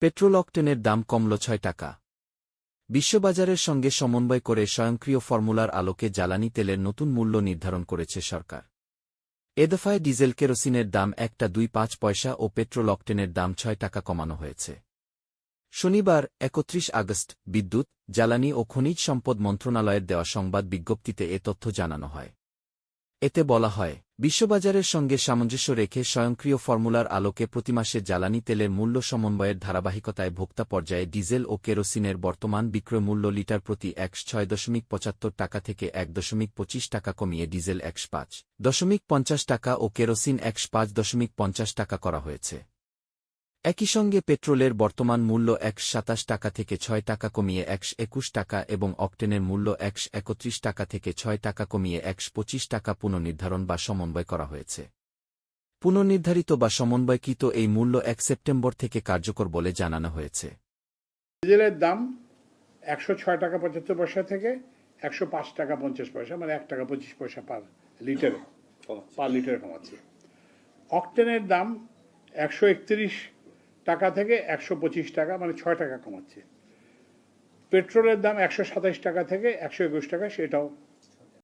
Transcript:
Petrol অকটেনের দাম কমল ছয় টাকা। বিশ্ববাজারের সঙ্গে সমন্বয় করে স্বয়ংক্রিয় ফর্মুলার আলোকে জ্বালানি তেলের নতুন মূল্য নির্ধারণ করেছে সরকার। এ দফায় ডিজেল কেরোসিনের দাম একটা দুই পাঁচ পয়সা ও পেট্রোল অকটেনের দাম ছয় টাকা কমানো হয়েছে। শনিবার, একত্রিশ আগস্ট, বিদ্যুৎ, জ্বালানি ও খনিজ সম্পদ মন্ত্রণালয়ের দেওয়া সংবাদ বিজ্ঞপ্তিতে এ তথ্য জানানো হয়। এতে বলা হয় বিশ্ববাজারের সঙ্গে সামঞ্জস্য রেখে স্বয়ংক্রিয় ফর্মুলার আলোকে প্রতিমাসে জ্বালানি তেলের মূল্য সমন্বয়ের ধারাবাহিকতায় ভোক্তা পর্যায়ে ডিজেল ও কেরোসিনের বর্তমান বিক্রয় মূল্য লিটার প্রতি এক ছয় দশমিক পঁচাত্তর টাকা থেকে এক দশমিক পঁচিশ টাকা কমিয়ে ডিজেল একশ পাঁচ দশমিক পঞ্চাশ টাকা ও কেরোসিন একশ পাঁচ দশমিক পঞ্চাশ টাকা করা হয়েছে। একই সঙ্গে পেট্রোলের বর্তমান মূল্য একশ সাতাশ টাকা থেকে ছয় টাকা কমিয়ে একশ একুশ টাকা এবং অকটেনের মূল্য একশ একত্রিশ টাকা থেকে ছয় টাকা কমিয়ে একশ পঁচিশ টাকা পুনর্নির্ধারণ বা সমন্বয় করা হয়েছে। পুনর্নির্ধারিত বা সমন্বয়কৃত এই মূল্য এক সেপ্টেম্বর থেকে কার্যকর বলে জানানো হয়েছে। ডিজেলের দাম একশো ছয় টাকা পঁচাত্তর পয়সা থেকে একশো পাঁচ টাকা পঞ্চাশ পয়সা মানে এক টাকা পঁচিশ পয়সা পার লিটারে পার লিটারে কমাচ্ছে। অকটেনের দাম একশো একত্রিশ টাকা থেকে একশো পঁচিশ টাকা মানে ছয় টাকা কমাচ্ছে। পেট্রোলের দাম একশো সাতাশ টাকা থেকে একশো একুশ টাকা, সেটাও